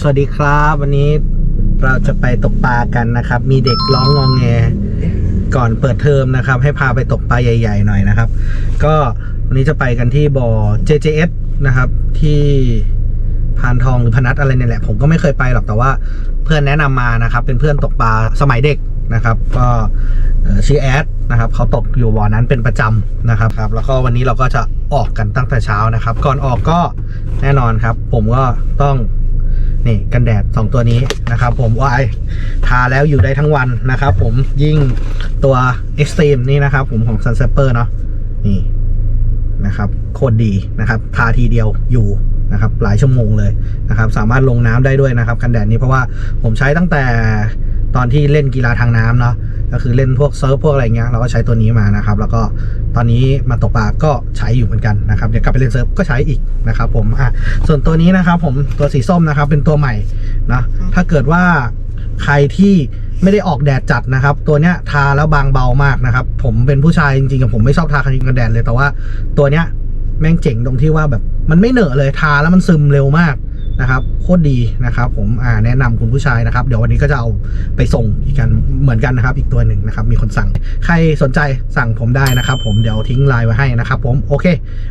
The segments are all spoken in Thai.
สวัสดีครับ วันนี้เราจะไปตกปลากันนะครับ มีเด็กร้องงองแง ก่อนเปิดเทอมนะครับ ให้พาไปตกปลาใหญ่ ๆ หน่อยนะครับ ก็วันนี้จะไปกันที่บ่อ JJS นะครับ ที่พานทองหรือพนัสอะไรเนี่ยแหละ ผมก็ไม่เคยไปหรอกแต่ว่าเพื่อนแนะนำมานะครับ เป็นเพื่อนตกปลาสมัยเด็กนะครับ ก็ชื่อแอดนะครับเขาตกอยู่บ่อนั้นเป็นประจำนะครับครับ แล้วก็วันนี้เราก็จะออกกันตั้งแต่เช้านะครับ ก่อนออกก็แน่นอนครับ ผมก็ต้อง นี่กันแดด 2 ตัวนี้นะครับผมวายทาแล้วอยู่ได้ทั้งวันนะครับผมยิ่งตัว Extreme นี่นะครับผมของ Sun s a p e r เนาะนี่นะครับโคตรดีนะครับ ทาทีเดียวอยู่นะครับหลายชั่วโมงเลยนะครับ สามารถลงน้ำได้ด้วยนะครับ กันแดดนี้เพราะว่าผมใช้ตั้งแต่ตอนที่เล่นกีฬาทางน้ำเนาะ ก็คือเล่นพวกเซิร์ฟพวกอะไรเงี้ยเราก็ใช้ตัวนี้มานะครับ แล้วก็ตอนนี้มาตกปลาก็ใช้อยู่เหมือนกันนะครับเดี๋ยวกลับไปเล่นเซิร์ฟก็ใช้อีกนะครับผมอะส่วนตัวนี้นะครับผมตัวสีส้มนะครับเป็นตัวใหม่นะถ้าเกิดว่าใครที่ไม่ได้ออกแดดจัดนะครับ ตัวเนี้ยทาแล้วบางเบามากนะครับ ผมเป็นผู้ชายจริงๆกับผมไม่ชอบทาครีมกันแดดเลยแต่ว่าตัวเนี้ยแม่งเจ๋งตรงที่ว่าแบบมันไม่เหนอะเลยทาแล้วมันซึมเร็วมาก นะครับโคตรดีนะครับ ผมอ่าแนะนำคุณผู้ชายนะครับ เดี๋ยววันนี้ก็จะเอาไปส่งอีกกันเหมือนกันนะครับ อีกตัวหนึ่งนะครับ มีคนสั่งใครสนใจสั่งผมได้นะครับ ผมเดี๋ยวทิ้งไลน์ไว้ให้นะครับ ผมโอเค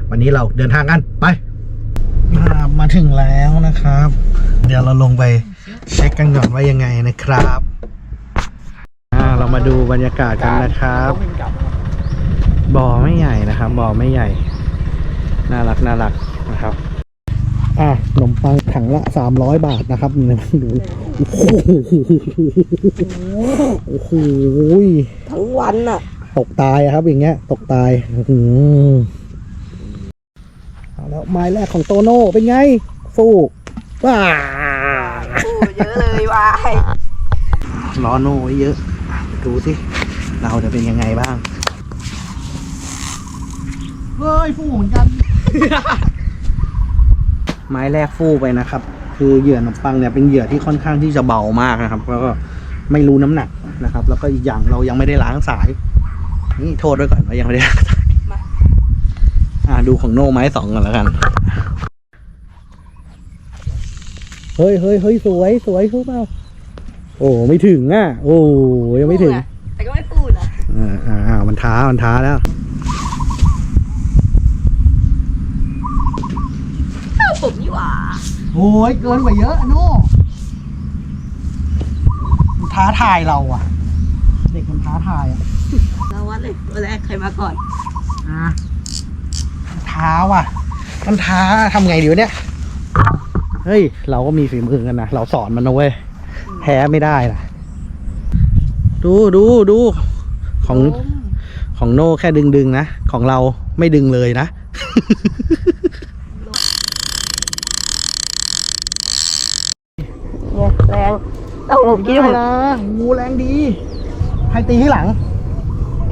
วันนี้เราเดินทางกันไปมาถึงแล้วนะครับ เดี๋ยวเราลงไปเช็คกันก่อนว่ายังไงนะครับเรามาดูบรรยากาศกันนะครับบ่อไม่ใหญ่นะครับบ่อไม่ใหญ่ น่ารักน่ารักนะครับ อะขนมปังถังละสามร้อยบาทนะครับนี่ดูโอ้โหโอ้โหทั้งวันอะตกตายอะครับ อย่างเงี้ย ตกตายอื้อหือเอาแล้วไม้แรกของโตโน่เป็นไง ฟูว้าโอ้เยอะเลยวายล้อโน่ไว้เยอะ ดูสิ เราจะเป็นยังไงบ้าง เฮ้ย ฟูเหมือนกัน ไม้แรกฟูไปนะครับ คือเหยื่อขนมปังเนี่ยเป็นเหยื่อที่ค่อนข้างที่จะเบามากนะครับ แล้วก็ไม่รู้น้ำหนักนะครับ แล้วก็อีกอย่างเรายังไม่ได้ล้างสาย นี่โทษด้วยก่อนว่ายังไม่ได้ล้างสายอ่าดูของโน่ไม้สองก่อนแล้วกันเฮ้ยเฮ้ยเฮ้ยสวยสวยรู้เปล่าโอ้ไม่ถึงอะ โอ้ยังไม่ถึง แต่ก็ไม่พูดนะอ่าอ่าอ่ามันท้ามันท้าแล้ว ข้าวผมนี่หว่า โอ้ยเกินกว่าเยอะอะโน่มันท้าทายเราอะ เด็กมันท้าทายอะเราวัดเลยตัวแรกใครมาก่อนอะมันท้าว่ะ มันท้าทำไงดีวะเนี่ย เฮ้ย เราก็มีฝีมือกันนะ เราสอนมันนะเว้ย แพ้ไม่ได้นะดูดูดูของ ของโน่แค่ดึงดึงๆนะ ของเราไม่ดึงเลยนะ เนี่ยแรงต้อง ผมคิดว่าผม นะงูแรงดี ให้ตีที่หลัง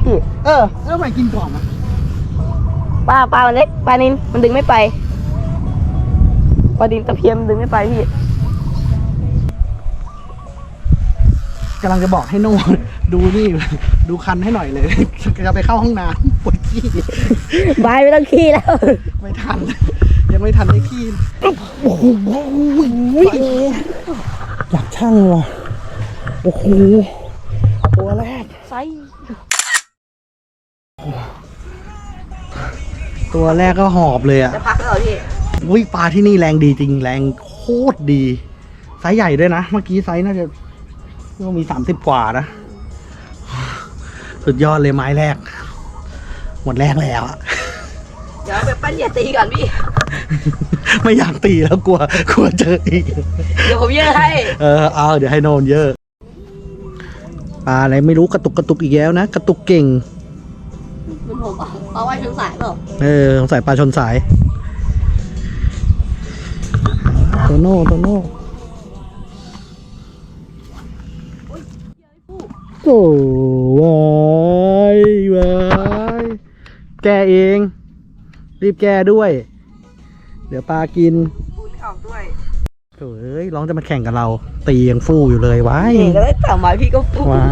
พี่เออแล้วทำไมกินก่อนนะปลาปลามันเล็กปลานินมันดึงไม่ไปปลาดินตะเพียมดึงไม่ไปพี่ กำลังจะบอกให้โน่ดูนี่ ดูคันให้หน่อยเลย จะไปเข้าห้องน้ำปวดขี้ บายไม่ต้องขี้แล้ว ไม่ทัน ยังไม่ทันได้ขี้ โอ้โหอยากช่างว่ะ โอ้โห ตัวแรก ไซตัวแรกก็หอบเลยอะจะพักแล้วเหรอพี่อุ้ยปลาที่นี่แรงดีจริง แรงโคตรดี ไซส์ใหญ่ด้วยนะ เมื่อกี้ไซส์น่าจะน่าจะมีสามสิบกว่านะ สุดยอดเลยไม้แรก หมดแรกแล้วอะเดี๋ยวไปปั้นเหยียตีก่อนพี่ ไม่อยากตีแล้วกลัว กลัวเจออีก เดี๋ยวผมเยอะให้ เออ เอา เดี๋ยวให้โนนเยอะ ปลาอะไรไม่รู้กระตุกกระตุกอีกแล้วนะ กระตุกเก่งมันผมเอาเอาไว้ชนสายเปล่าเออสงสัยปลาชนสายโตโน่โตโน่โอ้วายวายแกเอง รีบแก้ด้วย เดี๋ยวปลากิน เฮ้ยร้องจะมาแข่งกับเรา ตียังฟู่อยู่เลยไว้หนีก็ได้ต่อไม้พี่ก็ฟูไว้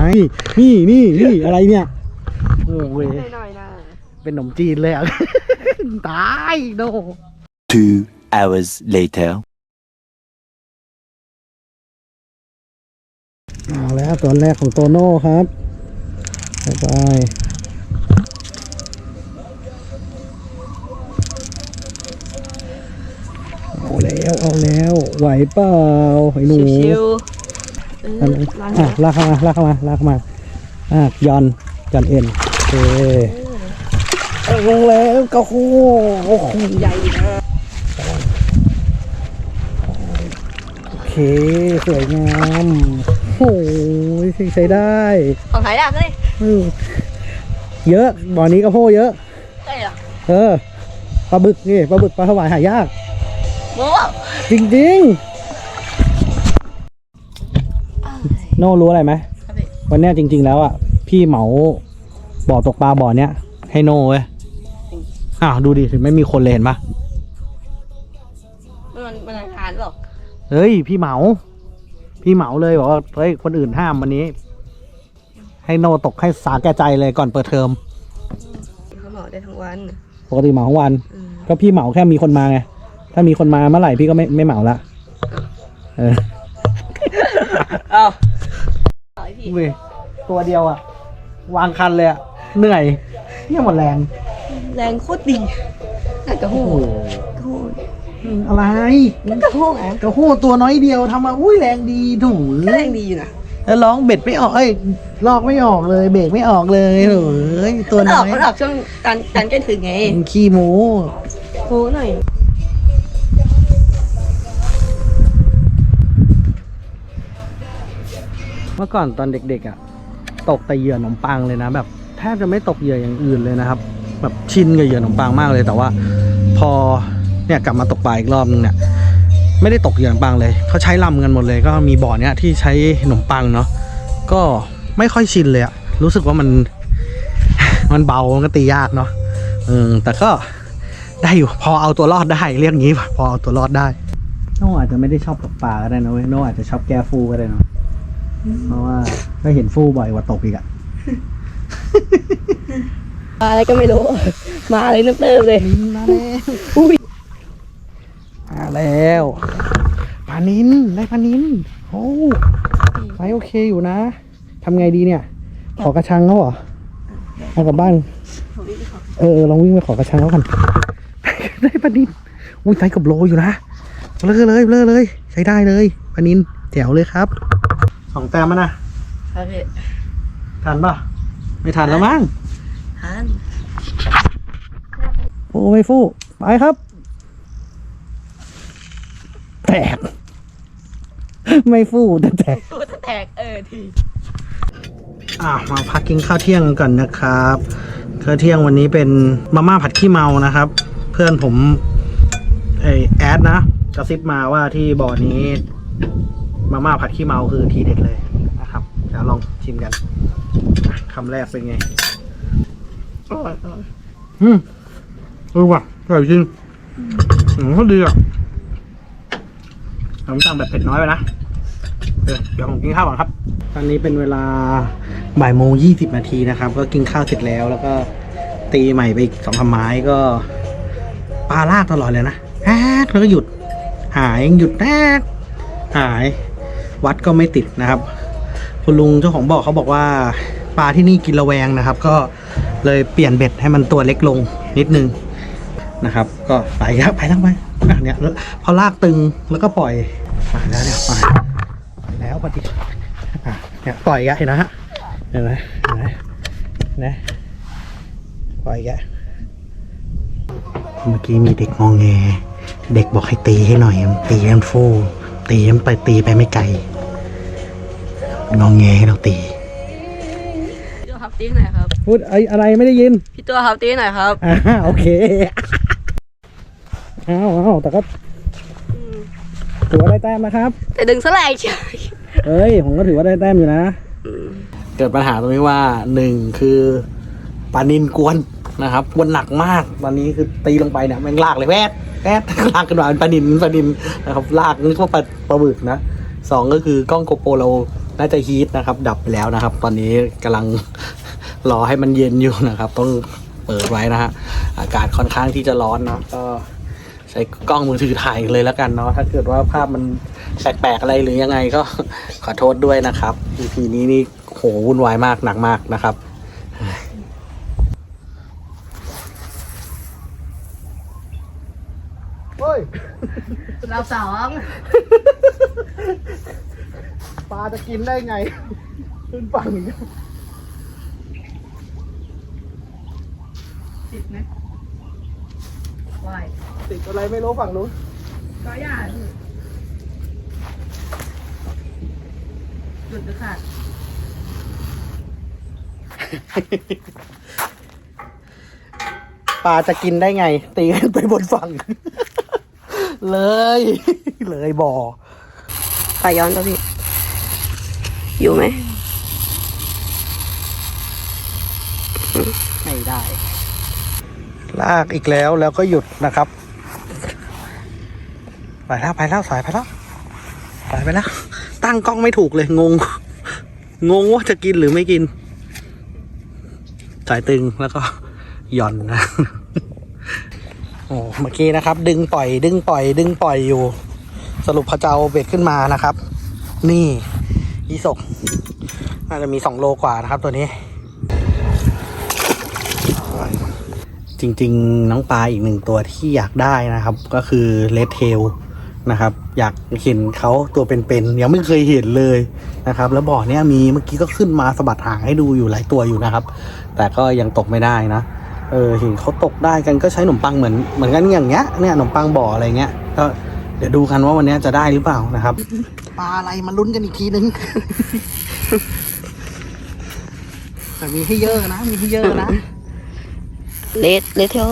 นี่นี่นี่อะไรเนี่ยโอ้ยเป็นขนมจีนเลยอะ ตายโด two hours later เอาแล้วตัวแรกของโตโน่ครับ บ๊ายบาย แล้วเอาแล้วไหวเปล่าไอ้หนูชิวๆเอออันล้างอะลากเข้ามาลากเข้ามาลากเข้ามาอะย่อนย่อนเอ็นโอเคเอาลงแล้วก็โหโอ้โหใหญ่นะโอเคสวยงามโอ้ยใช้ได้ของหายากเลยอืมเยอะบ่อนี้ก็โพเยอะใช่เหรอเออปลาบึกนี่ปลาบึกปลาถวายหายาก โม้จริงๆโน่รู้อะไรไหมครับพี่วันเนี้ยจริง ๆ แล้วอะพี่เหมาบ่อตกปลาบ่อเนี้ยให้โน่เว้ยอ้าวดูดิถึงไม่มีคนเลยเห็นปะมันมันอาหารหรอเฮ้ยพี่เหมา พี่เหมาเลยบอกว่าเฮ้ยคนอื่นห้ามวันนี้ ให้โน่ตกให้สาแก่ใจเลยก่อนเปิดเทอมเขาเหมาได้ทั้งวันปกติเหมาทั้งวัน อืมก็พี่เหมาแค่มีคนมาไง ถ้ามีคนมาเมื่อไหร่พี่ก็ไม่ไม่เหมาละเออเอ้าเอาไอ้พี่เว้ยตัวเดียวอะวางคันเลยอะเหนื่อยเนี่ยหมดแรง แรงโคตรดีอะกระหู้กระหู้อืมอะไรกระหู้อะกระโหตัวน้อยเดียวทำมาอุ้ยแรงดีถูก็แรงดีอยู่นะแล้วร้องเบ็ดไม่ออกเอ้ยลอกไม่ออกเลย เบรกไม่ออกเลยโถ่เอ้ยตัวมันอน้ออกยมันออกช่วงการการใกล้ถึงไงมันขี้หมูโค้หน่อย มื่อก่อนตอนเด็กๆอะตกแต่เหยื่อขนมปังเลยนะ แบบแทบจะไม่ตกเหยื่ออย่างอื่นเลยนะครับ แบบชินกับเหยื่อขนมปังมากเลย แต่ว่าพอเนี่ยกลับมาตกปลาอีกรอบนึงเนี่ยไม่ได้ตกเหยื่อขนมปังเลยเขาใช้ลำกันหมดเลย ก็มีบ่อเนี้ยที่ใช้ขนมปังเนาะก็ไม่ค่อยชินเลยอะรู้สึกว่ามันมันเบามันก็ตียากเนาะเออแต่ก็ได้อยู่พอเอาตัวรอดได้เรียกงี้ป่ะพอเอาตัวรอดได้โน่อาจจะไม่ได้ชอบตกปลาก็ได้นะเว้ยโน่อาจจะชอบแก้ฟูก็ได้เนาะ เพราะว่าก็เห็นฟูบ่อยกว่าตกอีกอะมาอะไรก็ไม่รู้ มาอะไรนึกเติมเลยนินมาแล้วอุ้ยมาแล้วปลานินได้ปลานินโอ้ไซส์โอเคอยู่นะทำไงดีเนี่ย ขอกระชังเขาเหรอเอากลับบ้านเออเออลองวิ่งไปขอกระชังเขากันได้ปลานินอุ้ยไซส์กับโลอยู่นะเลยเลยเลยเลย ใช้ได้เลยปลานินแจ๋วเลยครับ สองแต้มมานะครับพี่ทันป่ะไม่ทันแล้วมั้งทานโอ้ไม่ฟู่ไปครับ แตก ไม่ฟู่แต่แตกตัวแตกเออทีอะมาพักกินข้าวเที่ยงกันนะครับข้าวเที่ยงวันนี้เป็นมาม่าผัดขี้เมานะครับ เพื่อนผมไอแอดนะกระซิบมาว่าที่บ่อนี้ มาม่าผัดขี้เมาคือทีเด็ดเลยนะครับเดี๋ยวลองชิมกันอะคำแรกเป็นไงอร่อยอร่อยอืมเออว่ะอร่อยจริงอืมเขาดีอะผมสั่งแบบเผ็ดน้อยไปนะเออเดี๋ยวผมกินข้าวก่อนครับ ตอนนี้เป็นเวลาบ่ายโมงยี่สิบนาทีนะครับ ก็กินข้าวเสร็จแล้ว แล้วก็ตีใหม่ไปอีกสองสามไม้ก็ปลาลากตลอดเลยนะแอ๊กแล้วก็หยุด หายหยุดแอ๊กหาย วัดก็ไม่ติดนะครับ คุณลุงเจ้าของบ่อเขาบอกว่าปลาที่นี่กินระแวงนะครับ ก็เลยเปลี่ยนเบ็ดให้มันตัวเล็กลงนิดนึงนะครับ ก็ไปครับไปแล้วไปเนี่ยแล้วพอลากตึงแล้วก็ปล่อยมาแล้วเนี่ยมาแล้วปฏิอะเนี่ยปล่อยอีกเห็นนะฮะเห็นไหมเห็นไหมนไหมปล่อยอีกเมื่อกี้มีเด็กงองแง เด็กบอกให้ตีให้หน่อยตีให้มันฟู ตีให้มันไปตีไปไม่ไกลงองแงให้เราตีพี่ตัวครับตีหน่อยครับ พูดไออะไรไม่ได้ยินพี่ตัวครับตีหน่อยครับอ่าโอเคอ้าวอ้าวแต่ก็ถือว่าได้แต้มนะครับ แต่ดึงสลายเฉยเอ้ยผมก็ถือว่าได้แต้มอยู่นะ เกิดปัญหาตรงนี้ว่าหนึ่งคือปลานินกวนนะครับกวนหนักมากตอนนี้คือตีลงไปเนี่ยแม่งลากเลยแวด แวดลากกันมาเป็นปลานินปลานินนะครับลากนึกว่าปลาปลาบึกนะสองก็คือกล้องโกโปรเราน่าจะฮีทนะครับ ดับไปแล้วนะครับ ตอนนี้กำลังรอให้มันเย็นอยู่นะครับ ต้องเปิดไว้นะฮะอากาศค่อนข้างที่จะร้อนเนาะก็ใช้กล้องมือถือถ่ายเลยแล้วกันเนาะถ้าเกิดว่าภาพมันแปลกๆอะไรหรือยังไงก็ขอโทษด้วยนะครับ EP นี้นี่โหวุ่นวายมากหนักมากนะครับ เฮ้ยเราสองปลาจะกินได้ไง ขึ้นฝั่งอีกแล้วติดไหมว่ายติดอะไรไม่รู้ฝั่งนู้นก็อย่าหยุดหรือขาดปลาจะกินได้ไง ตีกันไปบนฝั่ง เลย เลยบ่อไปย้อนตัวพี่ อยู่ไหม ไม่ได้ ลากอีกแล้วแล้วก็หยุดนะครับ ไปแล้วไปแล้วสายไปแล้วสายไปแล้ว ตั้งกล้องไม่ถูกเลย งง งงว่าจะกินหรือไม่กิน สายตึงแล้วก็หย่อนนะ โอ้เมื่อกี้นะครับ ดึงปล่อย ดึงปล่อย ดึงปล่อยอยู่ สรุปพระเจ้าเบ็ดขึ้นมานะครับ นี่อีศกน่าจะมีสองโลกว่านะครับตัวนี้ จริง ๆ น้องปลาอีกหนึ่งตัวที่อยากได้นะครับ ก็คือเลดเทลนะครับ อยากเห็นเขาตัวเป็นๆยังไม่เคยเห็นเลยนะครับ แล้วบ่อเนี้ยมีเมื่อกี้ก็ขึ้นมาสะบัดหางให้ดูอยู่หลายตัวอยู่นะครับ แต่ก็ยังตกไม่ได้นะ เออเห็นเขาตกได้กันก็ใช้ขนมปังเหมือนเหมือนกันอย่างเงี้ยเนี่ยขนมปังบ่ออะไรเงี้ยก็เดี๋ยวดูกันว่าวันเนี้ยจะได้หรือเปล่านะครับปลาอะไรมาลุ้นกันอีกทีนึงแต่มีให้เยอะนะมีให้เยอะนะเลดเลดเทล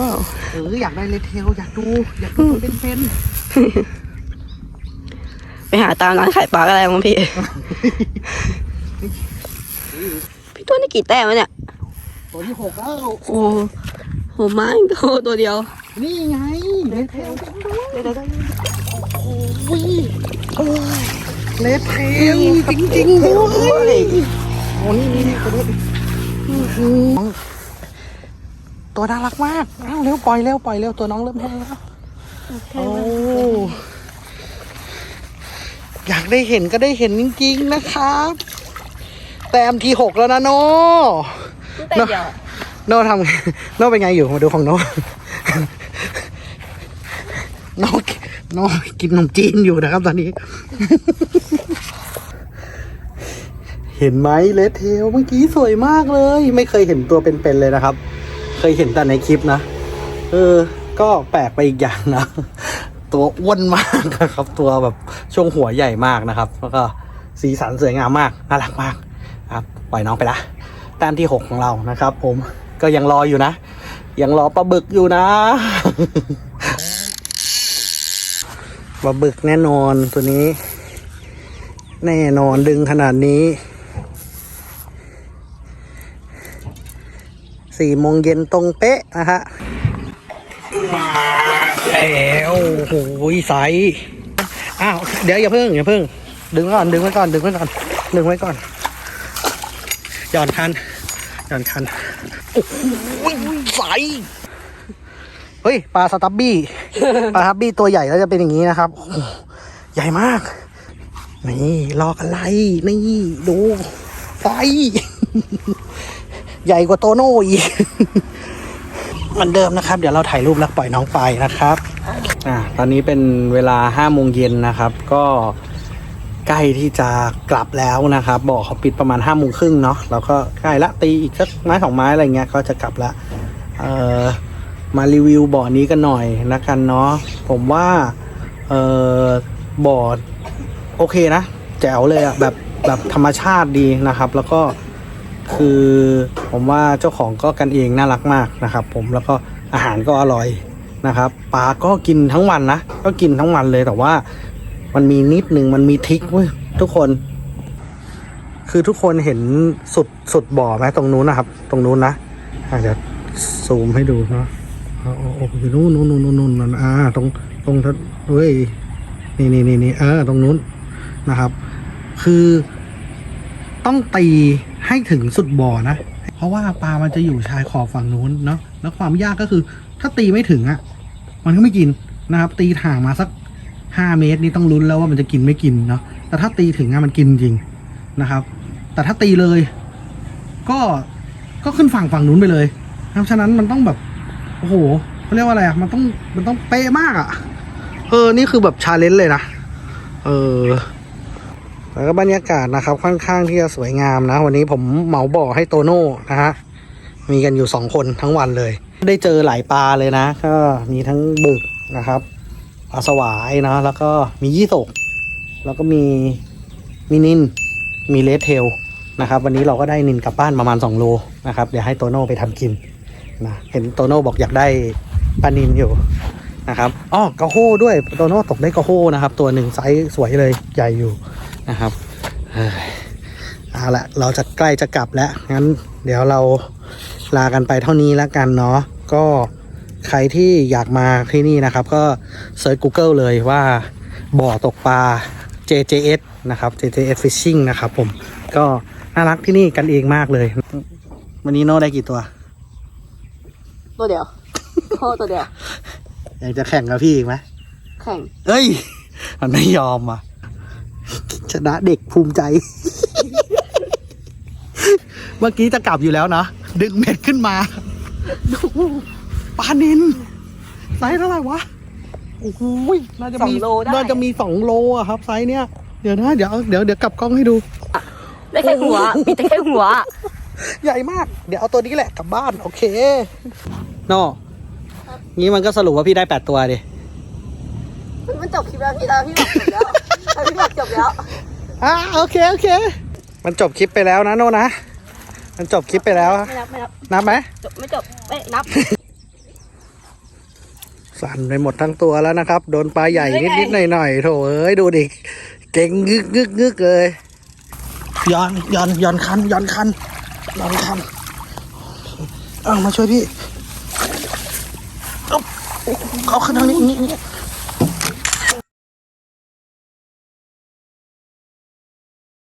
เอออยากได้เลเทลอยากดูอยากดูเป็นเป็นไปหาตามร้านขายปลาอะไรมั้งพี่พี่ตัวนี่กี่แต้มวะเนี่ยๆ ตัวที่หกแล้วโอ้โหไม้ตัวตัวเดียว นี่ไงเลเทลเลเทลจริงๆด้วยโอ้นี่นี่นี่ตัวนี้อื้อหือตัวน่ารักมากเอ้าเร็วปล่อยเร็วปล่อยเร็วตัวน้องเริ่มแห้งแล้วโอ้อยากได้เห็นก็ได้เห็นจริงๆนะครับ แต้มที่หกแล้วนะโน แต่เดียวโน่ทำไงโน่เป็นไงอยู่มาดูของโน่โน่โน่กินขนมจีนอยู่นะครับตอนนี้ เห็นไหมเลดเทลเมื่อกี้สวยมากเลย ไม่เคยเห็นตัวเป็นๆเลยนะครับ เคยเห็นแต่ในคลิปนะ เออ ก็แปลกไปอีกอย่างนะ ตัวอ้วนมากนะครับ ตัวแบบช่วงหัวใหญ่มากนะครับ แล้วก็สีสันสวยงามมาก น่ารักมาก ครับ ปล่อยน้องไปละ แต้มที่หกของเรานะครับ ผมก็ยังรออยู่นะ ยังรอปลาบึกอยู่นะปลาบึกแน่นอนตัวนี้ แน่นอนดึงขนาดนี้สี่โมงเย็นตรงเป๊ะนะฮะแล้วโอ้โหใสอ้าว เดี๋ยวอย่าเพิ่งอย่าเพิ่ง ดึงไว้ก่อน ดึงไว้ก่อน ดึงไว้ก่อน ดึงไว้ก่อน หย่อนคันหย่อนคันโอ้โหใสเฮ้ยปลาสตับบี้ปลาสตับบี้ตัวใหญ่แล้วจะเป็นอย่างนี้นะครับโอ้โหใหญ่มาก นี่ลอกอะไรนี่ดูไฟใหญ่กว่าโตโน่อีกเหมือนเดิมนะครับ เดี๋ยวเราถ่ายรูปแล้วปล่อยน้องไปนะครับ อ่า ตอนนี้เป็นเวลาห้าโมงเย็นนะครับ ก็ ใกล้ที่จะกลับแล้วนะครับบอกเขาปิดประมาณห้าโมงครึ่งเนาะเราก็ใกล้ละตีอีกสักไม้สองไม้อะไรเงี้ยก็จะกลับละเออมารีวิวบ่อนี้กันหน่อยนะกันเนาะผมว่าเออบ่อโอเคนะ แจ๋วเลยอะแบบแบบธรรมชาติดีนะครับ แล้วก็คือผมว่าเจ้าของก็กันเองน่ารักมากนะครับ ผมแล้วก็อาหารก็อร่อยนะครับปลาก็กินทั้งวันนะ ก็กินทั้งวันเลยแต่ว่า มันมีนิดหนึ่งมันมีทิกเว้ยทุกคน คือทุกคนเห็นสุดสุดบ่อไหมตรงนู้นนะครับ ตรงนู้นนะอะเดี๋ยวซูมให้ดูเนาะเอาเอาเอยู่นู้นนู้นนู้นนู้นนั่นอ่า ตรงตรงทัดเว้ยนี่นี่นี่นี่เออตรงนู้นนะครับ คือต้องตีให้ถึงสุดบ่อนะ เพราะว่าปลามันจะอยู่ชายขอบฝั่งนู้นเนาะแล้วความยากก็คือ ถ้าตีไม่ถึงอะ มันก็ไม่กินนะครับ ตีห่างมาสัก ห้าเมตรนี่ต้องลุ้นแล้วว่ามันจะกินไม่กินเนาะแต่ถ้าตีถึงอะมันกินจริงนะครับ แต่ถ้าตีเลย ก็ก็ขึ้นฝั่งฝั่งนู้นไปเลยนะครับฉะนั้นมันต้องแบบโอ้โหเขาเรียกว่าอะไรอะมันต้องมันต้องเป๊ะมากอะเออนี่คือแบบชาเลนจ์เลยนะเออแล้วก็บรรยากาศนะครับ ค่อนข้างที่จะสวยงามนะ วันนี้ผมเหมาบ่อให้โตโน่นะฮะมีกันอยู่สองคนทั้งวันเลย ได้เจอหลายปลาเลยนะ ก็มีทั้งบึกนะครับ ปลาสวายนะ แล้วก็มียี่สกแล้วก็มีมีนินมีเลสเทลนะครับวันนี้เราก็ได้นินกลับบ้านประมาณ 2 โลนะครับเดี๋ยวให้โตโน่ไปทำกินนะเห็นโตโน่บอกอยากได้ปลานินอยู่นะครับอ๋อกระโฮด้วยโตโน่ตกได้กระโฮนะครับ ตัวหนึ่งไซส์สวยเลยใหญ่อยู่นะครับเอ้ยเอาละเราจะใกล้จะกลับแล้วงั้น เดี๋ยวเราลากันไปเท่านี้แล้วกันเนาะก็ ใครที่อยากมาที่นี่นะครับ ก็เซิร์ช Google เลยว่าบ่อตกปลา JJS นะครับ JJS Fishing นะครับผมก็น่ารักที่นี่กันเองมากเลย วันนี้โน่ได้กี่ตัว ตัวเดียวโคตัวเดียวอยากจะแข่งกับพี่อีกไหมแข่งเอ้ย มันไม่ยอมอะ ชนะเด็กภูมิใจ เมื่อกี้จะกลับอยู่แล้วนะ ดึงเม็ดขึ้นมาดู ปลานินไซส์เท่าไหร่วะโอ้โหน่าจะมีน่าจะมีสองโลอะครับ ไซส์เนี้ยเดี๋ยวนะเดี๋ยวเดี๋ยวเดี๋ยวกลับกล้องให้ดู ได้แค่หัวมีแต่แค่หัว ใหญ่มาก เดี๋ยวเอาตัวนี้แหละกลับบ้าน โอเคโน่งี้มันก็สรุปว่าพี่ได้แปดตัวดิมันจบคลิปแล้วพี่แล้วพี่บอกจบแล้วพี่บอกจบแล้ว อ่าโอเคโอเค มันจบคลิปไปแล้วนะโน่นะ มันจบคลิปไปแล้วไม่นับไม่นับนับไหม จบไม่จบไม่นับ สั่นไปหมดทั้งตัวแล้วนะครับ โดนปลาใหญ่ได้ไงนิดๆหน่อยๆโถเอ้ยดูดิ เก่งงึกงึกงึกเลยย้อนย้อนย้อนคันย้อนคันย้อนคันเอามาช่วยพี่เอาเอาขึ้นทางนี้นี่นี่